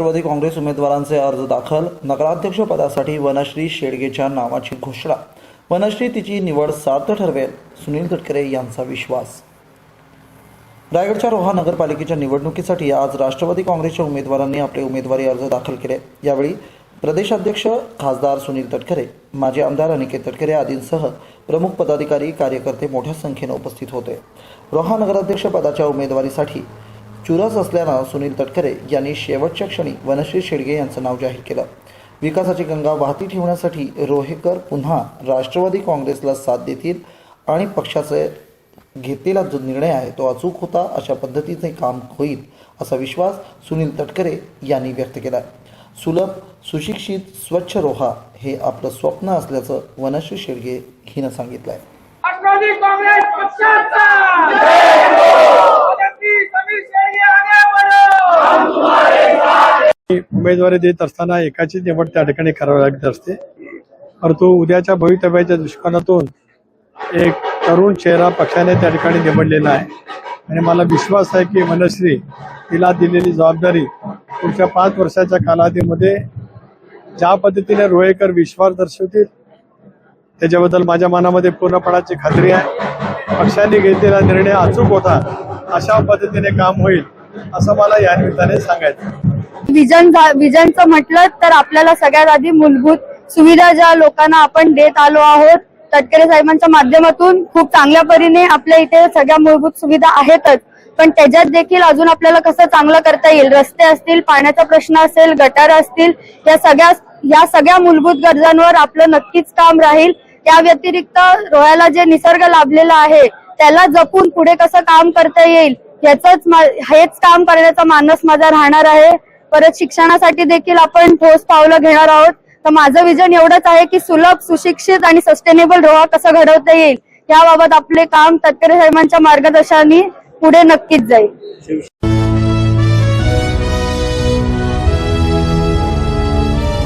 राष्ट्रवादी काँग्रेस उमेदवारांचे अर्ज दाखल. नगराध्यक्ष पदासाठी वनश्री शेडगेच्या नावाची घोषणा. वनश्री तिची निवड सार्थ ठरवेल सुनील तटकरे यांचा विश्वास. रायगडच्या रोहा नगरपालिकेच्या निवडणुकीसाठी आज राष्ट्रवादी काँग्रेसच्या उमेदवारांनी आपले उमेदवारी अर्ज दाखल केले. यावेळी प्रदेशाध्यक्ष खासदार सुनील तटकरे माजी आमदार अनिकेत तटकरे आदींसह प्रमुख पदाधिकारी कार्यकर्ते मोठ्या संख्येने उपस्थित होते. रोहा नगराध्यक्ष पदाच्या उमेदवारीसाठी चुरस असल्यानं सुनील तटकरे यांनी शेवटच्या क्षणी वनश्री शेडगे यांचं नाव जाहीर केलं. विकासाची गंगा वाहती ठेवण्यासाठी रोहेकर पुन्हा राष्ट्रवादी काँग्रेसला साथ देतील आणि पक्षाचे घेतलेला जो निर्णय आहे तो अचूक होता अशा पद्धतीचे काम होईल असा विश्वास सुनील तटकरे यांनी व्यक्त केला सुलभ सुशिक्षित स्वच्छ रोहा हे आपलं स्वप्न असल्याचं वनश्री शेडगे हिनं सांगितलं आहे उमेदवारी देत असताना एकाची निवड त्या ठिकाणी करावी लागत असते. परंतु उद्याच्या भवितव्याच्या दृष्टिकोनातून एक तरुण चेहरा पक्षाने त्या ठिकाणी निवडलेला आहे. आणि मला विश्वास आहे की मनश्री तिला दिलेली जबाबदारी पुढच्या पाच वर्षाच्या कालावधीमध्ये ज्या पद्धतीने रोहेकर विश्वास दर्शवतील त्याच्याबद्दल माझ्या मनामध्ये पूर्णपणाची खात्री आहे. पक्षाने घेतलेला निर्णय अचूक होता अशा पद्धतीने काम होईल असं मला या निमित्ताने सांगायचं विजन झा- विजनचं म्हटलं तर आपल्याला सगळ्यात आधी मूलभूत सुविधा ज्या लोकांना आपण देत आलो आहोत तटकरे साहेबांच्या माध्यमातून खूप चांगल्या परीने आपल्या इथे सगळ्या मूलभूत सुविधा आहेतच. पण त्याच्यात देखील अजून आपल्याला कसं चांगलं करता येईल? रस्ते असतील पाण्याचा प्रश्न असेल गटार असतील या सगळ्या या सगळ्या मूलभूत गरजांवर आपलं नक्कीच काम राहील. त्या व्यतिरिक्त रोयाला जे निसर्ग लाभलेला आहे त्याला जपून पुढे कसं काम करता येईल याच हेच काम करण्याचा मानस माझा राहणार आहे. परत शिक्षणासाठी देखील आपण ठोस पावलं घेणार आहोत. तर माझं विजन एवढंच आहे की सुलभ सुशिक्षित आणि सस्टेनेबल रोहा कसं घडवता येईल याबाबत आपले काम तटकरे साहेबांच्या मार्गदर्शनाने पुढे नक्कीच जाईल.